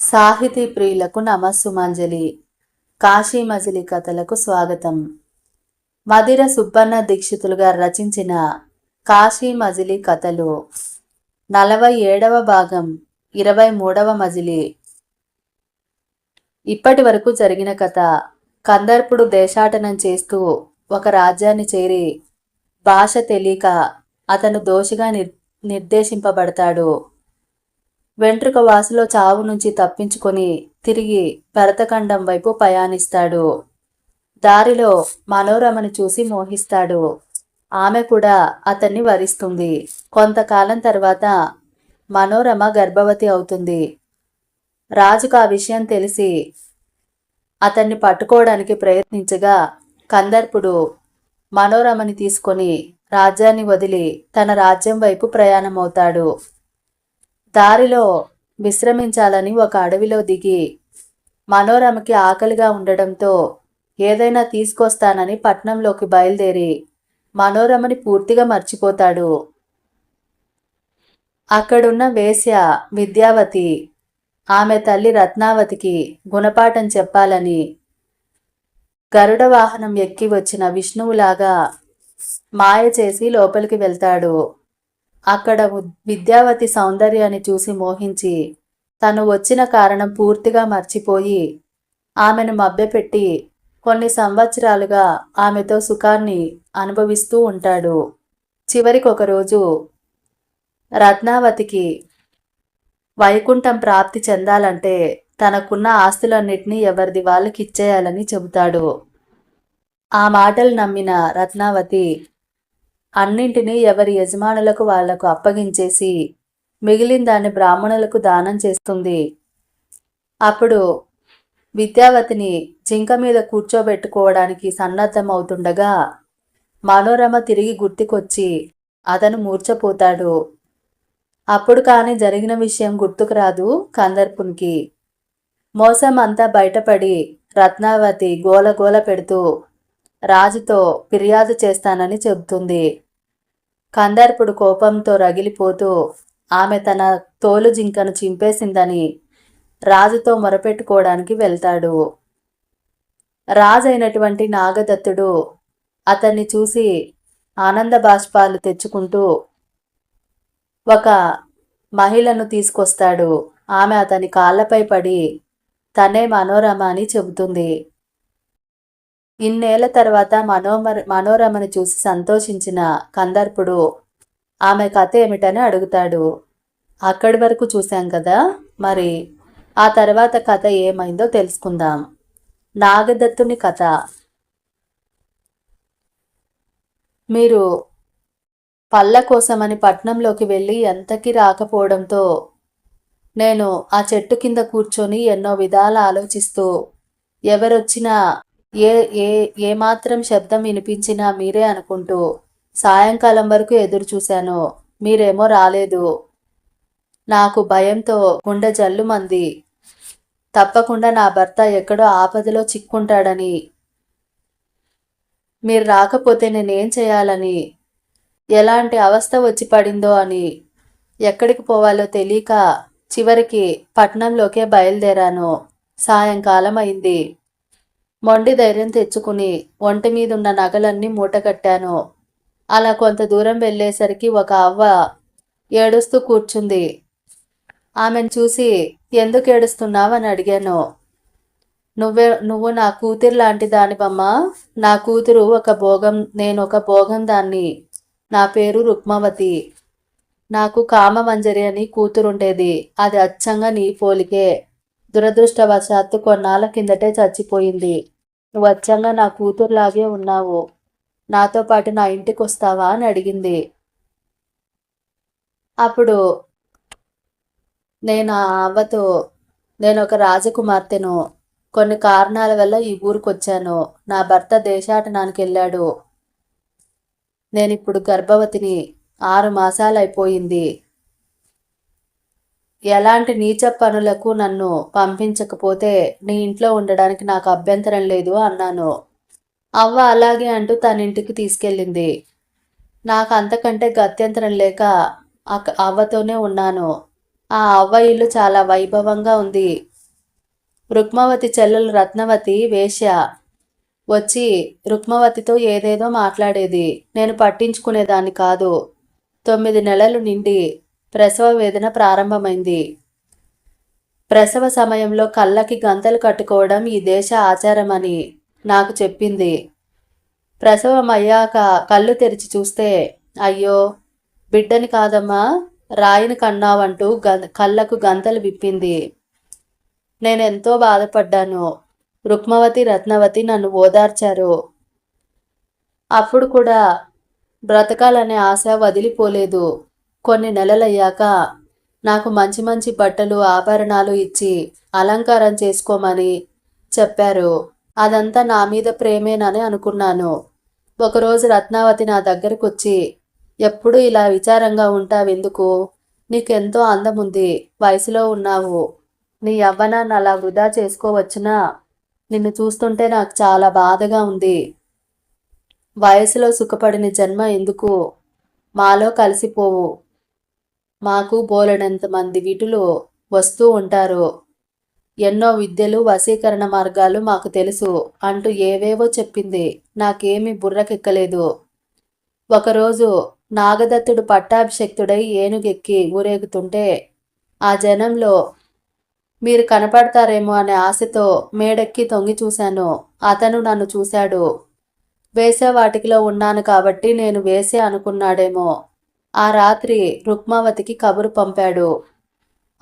సాహితీ ప్రియులకు నమస్సుమాంజలి. కాశీ మజిలీ కథలకు స్వాగతం. మదిర సుబ్బన్న దీక్షితులు గారు రచించిన కాశీ మజిలీ కథలు. నలభై ఏడవ భాగం ఇరవై మూడవ మజిలీ. ఇప్పటి వరకు జరిగిన కథ కందర్పుడు దేశాటనం చేస్తూ ఒక రాజ్యాన్ని చేరి భాష తెలియక అతను దోషిగా నిర్ నిర్దేశింపబడతాడు. వెంట్రుక వాసులో చావు నుంచి తప్పించుకొని తిరిగి భరతఖండం వైపు ప్రయాణిస్తాడు. దారిలో మనోరమను చూసి మోహిస్తాడు. ఆమె కూడా అతన్ని వరిస్తుంది. కొంతకాలం తర్వాత మనోరమ గర్భవతి అవుతుంది. రాజుకు ఆ విషయం తెలిసి అతన్ని పట్టుకోవడానికి ప్రయత్నించగా కందర్పుడు మనోరమని తీసుకొని రాజ్యాన్ని వదిలి తన రాజ్యం వైపు ప్రయాణమవుతాడు. దారిలో విశ్రమించాలని ఒక అడవిలో దిగి మనోరమకి ఆకలిగా ఉండడంతో ఏదైనా తీసుకొస్తానని పట్నంలోకి బయలుదేరి మనోరమని పూర్తిగా మర్చిపోతాడు. అక్కడున్న వేశ్య విద్యావతి ఆమె తల్లి రత్నావతికి గుణపాఠం చెప్పాలని గరుడ వాహనం ఎక్కి వచ్చిన విష్ణువులాగా మాయ చేసి లోపలికి వెళ్తాడు. అక్కడ విద్యావతి సౌందర్యాన్ని చూసి మోహించి తను వచ్చిన కారణం పూర్తిగా మర్చిపోయి ఆమెను మభ్యపెట్టి కొన్ని సంవత్సరాలుగా ఆమెతో సుఖాన్ని అనుభవిస్తూ ఉంటాడు. చివరికి ఒకరోజు రత్నావతికి వైకుంఠం ప్రాప్తి చెందాలంటే తనకున్న ఆస్తులన్నింటినీ ఎవరిది వాళ్ళకి ఇచ్చేయాలని చెబుతాడు. ఆ మాటలు నమ్మిన రత్నావతి అన్నింటినీ ఎవరి యజమానులకు వాళ్ళకు అప్పగించేసి మిగిలిన దాన్ని బ్రాహ్మణులకు దానం చేస్తుంది. అప్పుడు విద్యావతిని జింక మీద కూర్చోబెట్టుకోవడానికి సన్నద్ధమవుతుండగా మనోరమ తిరిగి గుర్తుకొచ్చి అతను మూర్చపోతాడు అప్పుడు కానీ జరిగిన విషయం గుర్తుకు రాదు కందర్పునికి. మోసం అంతా బయటపడి రత్నావతి గోలగోల పెడుతూ రాజుతో ఫిర్యాదు చేస్తానని చెబుతుంది. కందర్పుడు కోపంతో రగిలిపోతూ ఆమె తన తోలు జింకను చింపేసిందని రాజుతో మొరపెట్టుకోవడానికి వెళ్తాడు. రాజైనటువంటి నాగదత్తుడు అతన్ని చూసి ఆనంద బాష్పాలు తెచ్చుకుంటూ ఒక మహిళను తీసుకొస్తాడు. ఆమె అతని కాళ్ళపై పడి తనే మనోరమ అని చెబుతుంది. ఇన్నేళ్ళ తర్వాత మనోమర మనోరమను చూసి సంతోషించిన కందర్పుడు ఆమె కథ ఏమిటని అడుగుతాడు. అక్కడి వరకు చూశాం కదా? మరి ఆ తర్వాత కథ ఏమైందో తెలుసుకుందాం. నాగదత్తుని కథ. మీరు పళ్ళ కోసమని పట్నంలోకి వెళ్ళి ఎంతకి రాకపోవడంతో నేను ఆ చెట్టు కింద కూర్చొని ఎన్నో విధాల ఆలోచిస్తూ ఎవరొచ్చినా ఏ ఏ ఏమాత్రం శబ్దం వినిపించినా మీరే అనుకుంటూ సాయంకాలం వరకు ఎదురు చూశాను. మీరేమో రాలేదు. నాకు భయంతో గుండె జల్లుమంది. తప్పకుండా నా భర్త ఎక్కడో ఆపదలో చిక్కుంటాడని. మీరు రాకపోతే నేనేం చేయాలని. ఎలాంటి అవస్థ వచ్చి పడిందో అని. ఎక్కడికి పోవాలో తెలియక చివరికి పట్నంలోకే బయలుదేరాను. సాయంకాలం అయింది. మొండి ధైర్యం తెచ్చుకుని ఒంటి మీద ఉన్న నగలన్నీ మూటగట్టాను. అలా కొంత దూరం వెళ్ళేసరికి ఒక అవ్వ ఏడుస్తూ కూర్చుంది. ఆమెను చూసి ఎందుకు ఏడుస్తున్నావు అని అడిగాను. నువ్వే నువ్వు నా కూతురు లాంటి దానివమ్మా. నా కూతురు ఒక భోగం నేను ఒక భోగం దాన్ని. నా పేరు రుక్మవతి. నాకు కామమంజరి అని కూతురుండేది. అది అచ్చంగా నీ పోలికే. దురదృష్టవశాత్తు కొన్నాళ్ళ కిందటే చచ్చిపోయింది. నువ్వు అచ్చంగా నా కూతురులాగే ఉన్నావు. నాతో పాటు నా ఇంటికి వస్తావా అని అడిగింది. అప్పుడు నేను ఆ అవ్వతో నేను ఒక రాజకుమార్తెను. కొన్ని కారణాల వల్ల ఈ ఊరికి వచ్చాను నా భర్త దేశాటనానికి వెళ్ళాడు నేను ఇప్పుడు గర్భవతిని. ఆరు మాసాలు అయిపోయింది ఎలాంటి నీచ పనులకు నన్ను పంపించకపోతే నీ ఇంట్లో ఉండడానికి నాకు అభ్యంతరం లేదు అన్నాను. అవ్వ అలాగే అంటూ తన ఇంటికి తీసుకెళ్ళింది. నాకు అంతకంటే గత్యంతరం లేక అక్క అవ్వతోనే ఉన్నాను. ఆ అవ్వ ఇల్లు చాలా వైభవంగా ఉంది. రుక్మవతి చెల్లెలు రత్నవతి వేశ్య వచ్చి రుక్మవతితో ఏదేదో మాట్లాడేది. నేను పట్టించుకునేదాన్ని కాదు. తొమ్మిది నెలలు నిండి ప్రసవ వేదన ప్రారంభమైంది. ప్రసవ సమయంలో కళ్ళకి గంతలు కట్టుకోవడం ఈ దేశ ఆచారమని నాకు చెప్పింది. ప్రసవం అయ్యాక కళ్ళు తెరిచి చూస్తే అయ్యో బిడ్డని కాదమ్మా రాయిని కన్నావంటూ గ కళ్ళకు గంతలు విప్పింది. నేనెంతో బాధపడ్డాను. రుక్మవతి రత్నవతి నన్ను ఓదార్చారు. అప్పుడు కూడా బ్రతకాలనే ఆశ వదిలిపోలేదు. కొన్ని నెలలయ్యాక నాకు మంచి మంచి బట్టలు ఆభరణాలు ఇచ్చి అలంకారం చేసుకోమని చెప్పారు. అదంతా నా మీద ప్రేమేనని అనుకున్నాను. ఒకరోజు రత్నావతి నా దగ్గరకు వచ్చి ఎప్పుడు ఇలా విచారంగా ఉంటావెందుకు? నీకెంతో అందం ఉంది వయసులో ఉన్నావు. నీ యవ్వనాన్ని అలా వృధా చేసుకోవచ్చునా? నిన్ను చూస్తుంటే నాకు చాలా బాధగా ఉంది. వయసులో సుఖపడిన జన్మ ఎందుకు? మాలో కలిసిపోవు. మాకు బోలెడంత మంది వీటిలో వస్తూ ఉంటారు. ఎన్నో విద్యలు వశీకరణ మార్గాలు మాకు తెలుసు. అంటూ ఏవేవో చెప్పింది. నాకేమీ బుర్రకెక్కలేదు. ఒకరోజు నాగదత్తుడు పట్టాభిషక్తుడై ఏనుగెక్కి ఊరేగుతుంటే ఆ జనంలో మీరు కనపడతారేమో అనే ఆశతో మేడెక్కి తొంగి చూశాను. అతను నన్ను చూశాడు. వేసే వాటికిలో ఉన్నాను కాబట్టి నేను వేసే అనుకున్నాడేమో. ఆ రాత్రి రుక్మావతికి కబురు పంపాడు.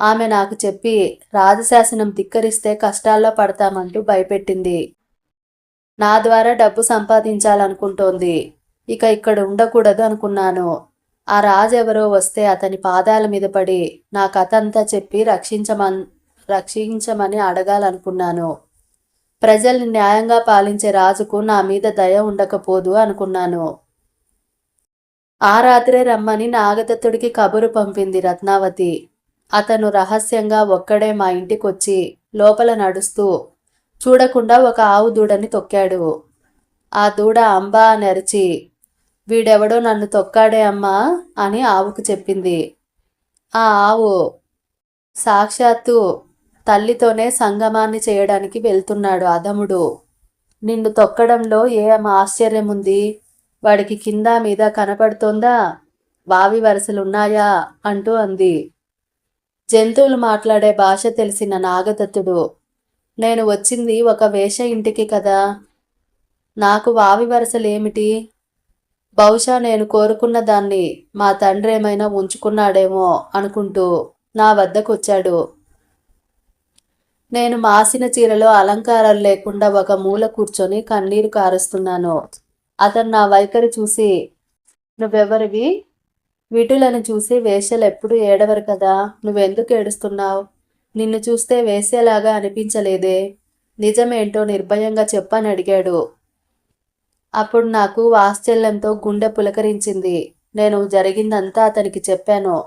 ఆమె నాకు చెప్పి రాజశాసనం ధిక్కరిస్తే కష్టాల్లో పడతామంటూ భయపెట్టింది. నా ద్వారా డబ్బు సంపాదించాలనుకుంటోంది. ఇక ఇక్కడ ఉండకూడదు అనుకున్నాను. ఆ రాజెవరో వస్తే అతని పాదాల మీద పడి నా కథ అంతా చెప్పి రక్షించమన్ రక్షించమని అడగాలనుకున్నాను. ప్రజల్ని న్యాయంగా పాలించే రాజుకు నా మీద దయ ఉండకపోదు అనుకున్నాను. ఆ రాత్రే రమ్మని నాగదత్తుడికి కబురు పంపింది రత్నావతి. అతను రహస్యంగా ఒక్కడే మా ఇంటికొచ్చి లోపల నడుస్తూ చూడకుండా ఒక ఆవు దూడని తొక్కాడు. ఆ దూడ అంబా అని అరిచి వీడెవడో నన్ను తొక్కాడే అమ్మా అని ఆవుకు చెప్పింది. ఆ ఆవు సాక్షాత్తు తల్లితోనే సంగమాన్ని చేయడానికి వెళ్తున్నాడు అదముడు నిన్ను తొక్కడంలో ఏం ఆశ్చర్యం ఉంది వాడికి కింద మీద కనపడుతోందా? వావి వరసలున్నాయా? అంటూ అంది. జంతువులు మాట్లాడే భాష తెలిసిన నాగదత్తుడు నేను వచ్చింది ఒక వేష ఇంటికి కదా? నాకు వావి వరసలేమిటి? బహుశా నేను కోరుకున్న దాన్ని మా తండ్రి ఏమైనా ఉంచుకున్నాడేమో అనుకుంటూ నా వద్దకు వచ్చాడు నేను మాసిన చీరలో అలంకారాలు లేకుండా ఒక మూల కూర్చొని కన్నీరు కారుస్తున్నాను. అతను నా వైఖరి చూసి నువ్వెవరివి? విటులను చూసి వేషలు ఎప్పుడు ఏడవరు కదా? నువ్వెందుకు ఏడుస్తున్నావు? నిన్ను చూస్తే వేసేలాగా అనిపించలేదే. నిజమేంటో నిర్భయంగా చెప్పని అడిగాడు. అప్పుడు నాకు ఆశ్చర్యంతో గుండె పులకరించింది. నేను జరిగిందంతా అతనికి చెప్పాను.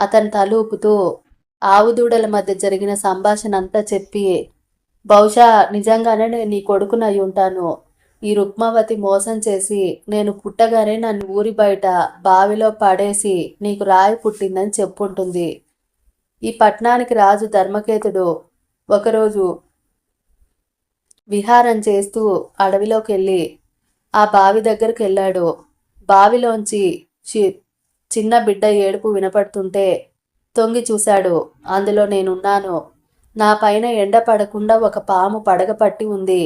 అతను తలూపుతూ ఆవు దూడల మధ్య జరిగిన సంభాషణ అంతా చెప్పి బహుశా నిజంగానే నేను నీ కొడుకునై ఉంటాను. ఈ రుక్మావతి మోసం చేసి నేను పుట్టగానే నన్ను ఊరి బయట బావిలో పడేసి నీకు రాయి పుట్టిందని చెప్పుంటుంది. ఈ పట్నానికి రాజు ధర్మకేతుడు ఒకరోజు విహారం చేస్తూ అడవిలోకి వెళ్ళి ఆ బావి దగ్గరికి వెళ్ళాడు బావిలోంచి చిన్న బిడ్డ ఏడుపు వినపడుతుంటే తొంగి చూశాడు. అందులో నేనున్నాను. నా పైన ఎండ పడకుండా ఒక పాము పడగపట్టి ఉంది.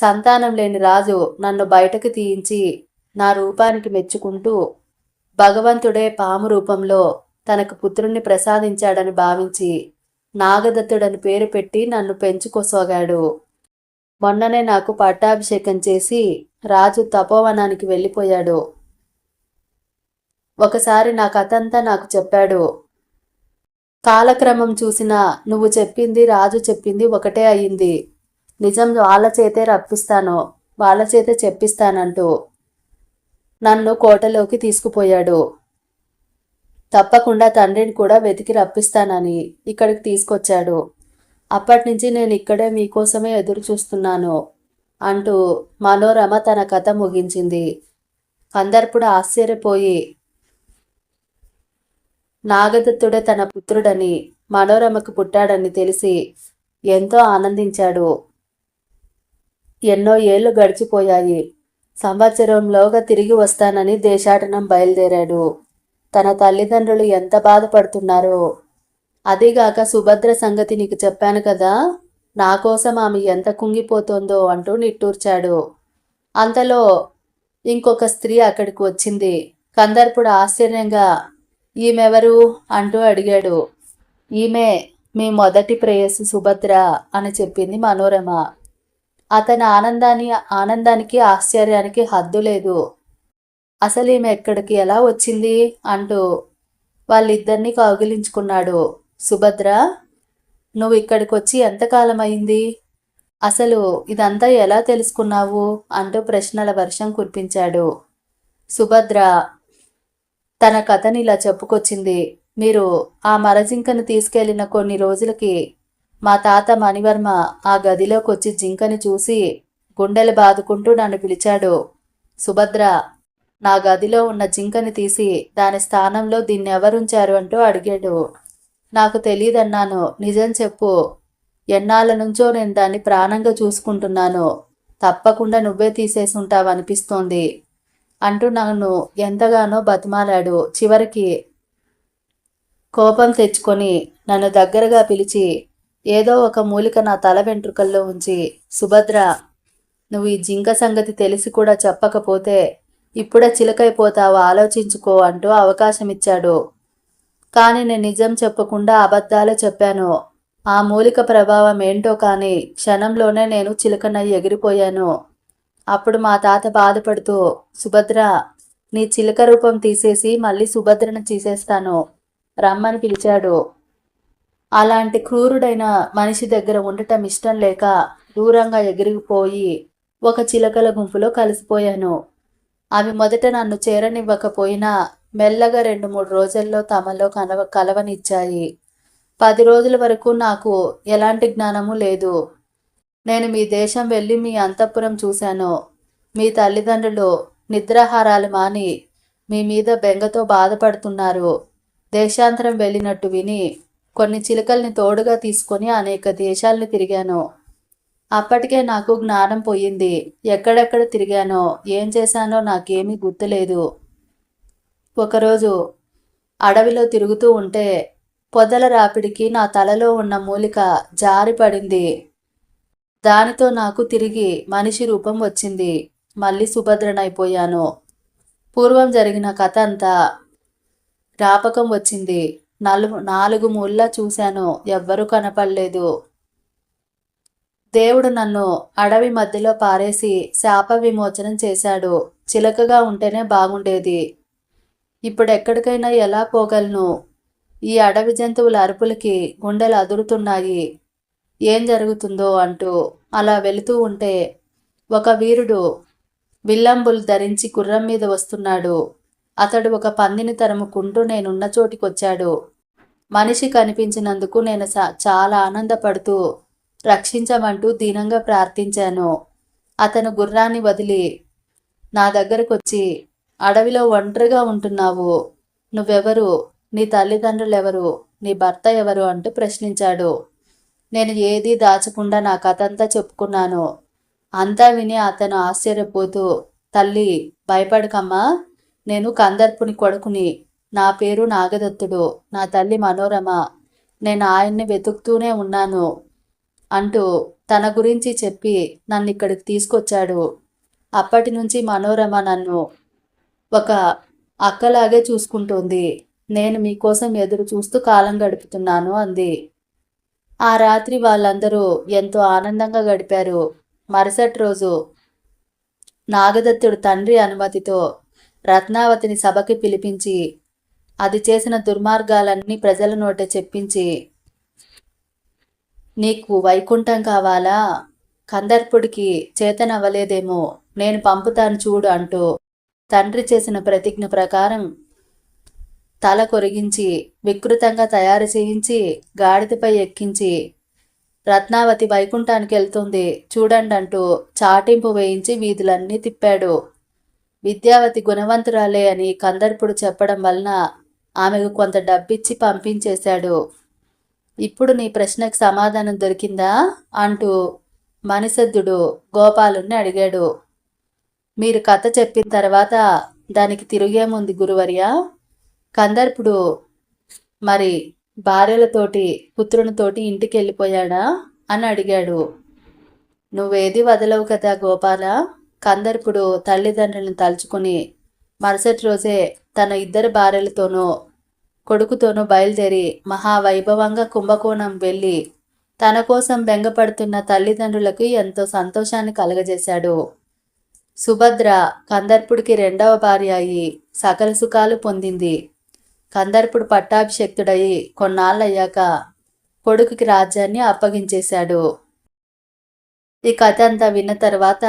సంతానం లేని రాజు నన్ను బయటకు తీయించి నా రూపానికి మెచ్చుకుంటూ భగవంతుడే పాము రూపంలో తనకు పుత్రుణ్ణి ప్రసాదించాడని భావించి నాగదత్తుడని పేరు పెట్టి నన్ను పెంచుకోసాగాడు. మొన్ననే నాకు పట్టాభిషేకం చేసి రాజు తపోవనానికి వెళ్ళిపోయాడు. ఒకసారి నా కథంతా నాకు చెప్పాడు. కాలక్రమం చూసినా నువ్వు చెప్పింది రాజు చెప్పింది ఒకటే అయింది. నిజం వాళ్ళ చేతే రప్పిస్తాను వాళ్ళ చేతే చెప్పిస్తానంటూ నన్ను కోటలోకి తీసుకుపోయాడు. తప్పకుండా తండ్రిని కూడా వెతికి రప్పిస్తానని ఇక్కడికి తీసుకొచ్చాడు. అప్పటి నుంచి నేను ఇక్కడే మీకోసమే ఎదురు చూస్తున్నాను అంటూ మనోరమ తన కథ ముగించింది. కందర్పుడు ఆశ్చర్యపోయి నాగదత్తుడే తన పుత్రుడని మనోరమకు పుట్టాడని తెలిసి ఎంతో ఆనందించాడు. ఎన్నో ఏళ్ళు గడిచిపోయాయి. సంవత్సరంలోగా తిరిగి వస్తానని దేశాటనం బయలుదేరాడు. తన తల్లిదండ్రులు ఎంత బాధపడుతున్నారో. అదీగాక సుభద్ర సంగతి నీకు చెప్పాను కదా. నా కోసం ఆమె ఎంత కుంగిపోతుందో అంటూ నిట్టూర్చాడు. అంతలో ఇంకొక స్త్రీ అక్కడికి వచ్చింది. కందర్పుడు ఆశ్చర్యంగా ఈమెవరు? అంటూ అడిగాడు. ఈమె మీ మొదటి ప్రేయసి సుభద్ర అని చెప్పింది మనోరమ. అతని ఆనందాన్ని ఆనందానికి ఆశ్చర్యానికి హద్దు లేదు. అసలు ఈమె ఎక్కడికి ఎలా వచ్చింది? అంటూ వాళ్ళిద్దరినీ కౌగిలించుకున్నాడు. సుభద్ర నువ్వు ఇక్కడికి వచ్చి ఎంతకాలం అయింది? అసలు ఇదంతా ఎలా తెలుసుకున్నావు? అంటూ ప్రశ్నల వర్షం కురిపించాడు. సుభద్ర తన కథని ఇలా చెప్పుకొచ్చింది. మీరు ఆ మరజింకను తీసుకెళ్ళిన కొన్ని రోజులకి మా తాత మణివర్మ ఆ గదిలోకి వచ్చి జింకని చూసి గుండెలు బాదుకుంటూ నన్ను పిలిచాడు. సుభద్ర నా గదిలో ఉన్న జింకని తీసి దాని స్థానంలో దీన్ని ఎవరుంచారు అంటూ అడిగాడు. నాకు తెలియదన్నాను నిజం చెప్పు. ఎన్నాళ్ళ నుంచో నేను దాన్ని ప్రాణంగా చూసుకుంటున్నాను. తప్పకుండా నువ్వే తీసేసి ఉంటావనిపిస్తోంది అంటూ నన్ను ఎంతగానో బతిమాలాడు. చివరికి కోపం తెచ్చుకొని నన్ను దగ్గరగా పిలిచి ఏదో ఒక మూలిక నా తల వెంట్రుకల్లో ఉంచి సుభద్ర నువ్వు ఈ జింక సంగతి తెలిసి కూడా చెప్పకపోతే ఇప్పుడే చిలకైపోతావో ఆలోచించుకో అంటూ అవకాశం ఇచ్చాడు కానీ నేను నిజం చెప్పకుండా అబద్ధాలే చెప్పాను. ఆ మూలిక ప్రభావం ఏంటో కానీ క్షణంలోనే నేను చిలకనై ఎగిరిపోయాను. అప్పుడు మా తాత బాధపడుతూ సుభద్ర నీ చిలక రూపం తీసేసి మళ్ళీ సుభద్రను తీసేస్తాను రమ్మని పిలిచాడు. అలాంటి క్రూరుడైన మనిషి దగ్గర ఉండటం ఇష్టం లేక దూరంగా ఎగిరిపోయి ఒక చిలకల గుంపులో కలిసిపోయాను. అవి మొదట నన్ను చేరనివ్వకపోయినా మెల్లగా రెండు మూడు రోజుల్లో తమలో కలవ కలవనిచ్చాయి. పది రోజుల వరకు నాకు ఎలాంటి జ్ఞానము లేదు. నేను మీ దేశం వెళ్ళి మీ అంతఃపురం చూశాను. మీ తల్లిదండ్రులు నిద్రాహారాలు మాని మీ మీద బెంగతో బాధపడుతున్నారు. దేశాంతరం వెళ్ళినట్టు విని కొన్ని చిలుకల్ని తోడుగా తీసుకొని అనేక దేశాలను తిరిగాను. అప్పటికే నాకు జ్ఞానం పోయింది. ఎక్కడెక్కడ తిరిగానో ఏం చేశానో నాకేమీ గుర్తులేదు. ఒకరోజు అడవిలో తిరుగుతూ ఉంటే పొదల రాపిడికి నా తలలో ఉన్న మూలిక జారిపడింది దానితో నాకు తిరిగి మనిషి రూపం వచ్చింది. మళ్ళీ సుభద్రనైపోయాను. పూర్వం జరిగిన కథ అంతా జ్ఞాపకం వచ్చింది. నలుగు నాలుగు మూల్లా చూశాను. ఎవ్వరూ కనపడలేదు. దేవుడు నన్ను అడవి మధ్యలో పారేసి శాప విమోచనం చేశాడు. చిలకగా ఉంటేనే బాగుండేది. ఇప్పుడు ఎక్కడికైనా ఎలా పోగలను? ఈ అడవి జంతువుల అరుపులకి గుండెలు అదురుతున్నాయి. ఏం జరుగుతుందో అంటూ అలా వెళుతూ ఉంటే ఒక వీరుడు విల్లంబులు ధరించి గుర్రం మీద వస్తున్నాడు. అతడు ఒక పందిని తరుముకుంటూ నేనున్న చోటికొచ్చాడు. మనిషి కనిపించినందుకు నేను చాలా ఆనందపడుతూ రక్షించమంటూ దీనంగా ప్రార్థించాను. అతను గుర్రాన్ని వదిలి నా దగ్గరకొచ్చి అడవిలో ఒంటరిగా ఉంటున్నావు. నువ్వెవరు? నీ తల్లిదండ్రులు ఎవరు నీ భర్త ఎవరు? అంటూ ప్రశ్నించాడు. నేను ఏదీ దాచకుండా నా కథంతా చెప్పుకున్నాను. అంతా విని అతను ఆశ్చర్యపోతూ తల్లి భయపడకమ్మా. నేను కందర్పుని కొడుకుని. నా పేరు నాగదత్తుడు. నా తల్లి మనోరమ. నేను ఆయన్ని వెతుకుతూనే ఉన్నాను అంటూ తన గురించి చెప్పి నన్ను ఇక్కడికి తీసుకొచ్చాడు. అప్పటి నుంచి మనోరమ నన్ను ఒక అక్కలాగే చూసుకుంటోంది. నేను మీకోసం ఎదురు చూస్తూ కాలం గడుపుతున్నాను అంది. ఆ రాత్రి వాళ్ళందరూ ఎంతో ఆనందంగా గడిపారు. మరుసటి రోజు నాగదత్తుడు తండ్రి అనుమతితో రత్నావతిని సభకి పిలిపించి అది చేసిన దుర్మార్గాలన్నీ ప్రజల నోట చెప్పించి నీకు వైకుంఠం కావాలా? కందర్పుడికి చేతనవ్వలేదేమో నేను పంపుతాను చూడు అంటూ తండ్రి చేసిన ప్రతిజ్ఞ ప్రకారం తల కొరిగించి వికృతంగా తయారు చేయించి గాడిదపై ఎక్కించి రత్నావతి వైకుంఠానికి వెళ్తుంది చూడండి అంటూ చాటింపు వేయించి వీధులన్నీ తిప్పాడు. విద్యావతి గుణవంతురాలే అని కందర్పుడు చెప్పడం వలన ఆమెకు కొంత డబ్బిచ్చి పంపించేశాడు. ఇప్పుడు నీ ప్రశ్నకు సమాధానం దొరికిందా? అంటూ మణిసద్దుడు గోపాలుణ్ణి అడిగాడు. మీరు కథ చెప్పిన తర్వాత దానికి తిరిగేముంది గురువర్య కందర్పుడు మరి భార్యలతోటి పుత్రునితోటి ఇంటికి వెళ్ళిపోయాడా అని అడిగాడు. నువ్వేది వదలవు కదా గోపాల? కందర్పుడు తల్లిదండ్రులను తలుచుకుని మరుసటి రోజే తన ఇద్దరు భార్యలతోనూ కొడుకుతోనూ బయలుదేరి మహావైభవంగా కుంభకోణం వెళ్ళి తన కోసం బెంగపడుతున్న తల్లిదండ్రులకు ఎంతో సంతోషాన్ని కలగజేశాడు. సుభద్ర కందర్పుడికి రెండవ భార్య అయి సకల సుఖాలు పొందింది. కందర్పుడు పట్టాభిషక్తుడయి కొన్నాళ్ళయ్యాక కొడుకుకి రాజ్యాన్ని అప్పగించేశాడు. ఈ కథ అంతా విన్న తర్వాత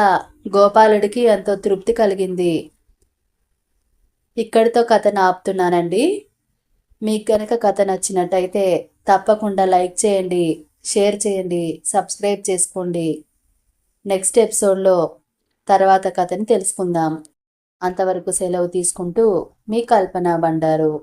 గోపాలుడికి ఎంతో తృప్తి కలిగింది. ఇక్కడితో కథను ఆపుతున్నానండి మీకు కనుక కథ నచ్చినట్టయితే తప్పకుండా లైక్ చేయండి షేర్ చేయండి సబ్స్క్రైబ్ చేసుకోండి. నెక్స్ట్ ఎపిసోడ్లో తర్వాత కథని తెలుసుకుందాం. అంతవరకు సెలవు తీసుకుంటూ మీ కల్పన బండారు.